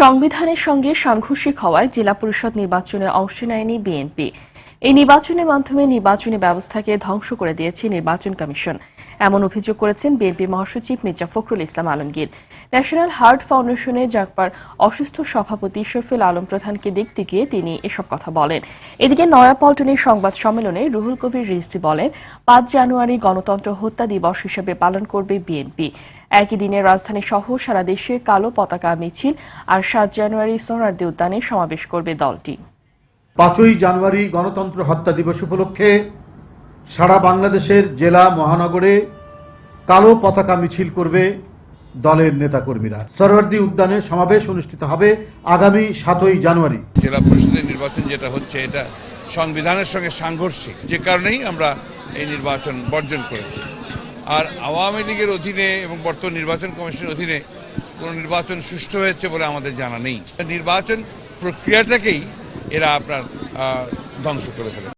সংবিধানের সঙ্গে সাংঘর্ষিক হওয়ায় জেলা পরিষদ নির্বাচনে অংশ নেয়নি বিএনপি। এই নির্বাচনের মাধ্যমে নির্বাচনী ব্যবস্থাকে ধ্বংস করে দিয়েছে নির্বাচন কমিশন। এমন অভিযোগ করেছেন বিএনপি মহাসচিব মির্জা ফখরুল ইসলাম আলমগীর। ন্যাশনাল হার্ট ফাউন্ডেশনে জাকপার অসুস্থ সভাপতি শফিল আলম প্রধানকে দেখতে গিয়ে তিনি এসব কথা বলেন। এদিকে নয়াপল্টনের সংবাদ সম্মেলনে রুহুল কবির রিজভি বলেন, পাঁচ জানুয়ারি গণতন্ত্র হত্যা দিবস হিসেবে পালন করবে বিএনপি। একই দিনে রাজধানী সহ সারা দেশে কালো পতাকা, মিছিল আর সাত জানুয়ারি সোহরার্দি উদ্যানে সমাবেশ করবে দলটি। পাঁচই জানুয়ারি গণতন্ত্র হত্যা দিবস উপলক্ষে সারা বাংলাদেশের জেলা, মহানগরে কালো পতাকা মিছিল করবে দলের নেতাকর্মীরা। সরওয়ার্দী উদ্যানে সমাবেশ অনুষ্ঠিত হবে আগামী সাতই জানুয়ারি। জেলা পরিষদের নির্বাচন যেটা হচ্ছে, এটা সংবিধানের সঙ্গে সাংঘর্ষিক। যে কারণেই আমরা এই নির্বাচন বর্জন করেছি। আর আওয়ামী লীগের অধীনে এবং বর্তমান নির্বাচন কমিশনের অধীনে কোনো নির্বাচন সুষ্ঠু হয়েছে বলে আমাদের জানা নেই। নির্বাচন প্রক্রিয়াটাকেই এরা আপনার ধ্বংস করে ফেলে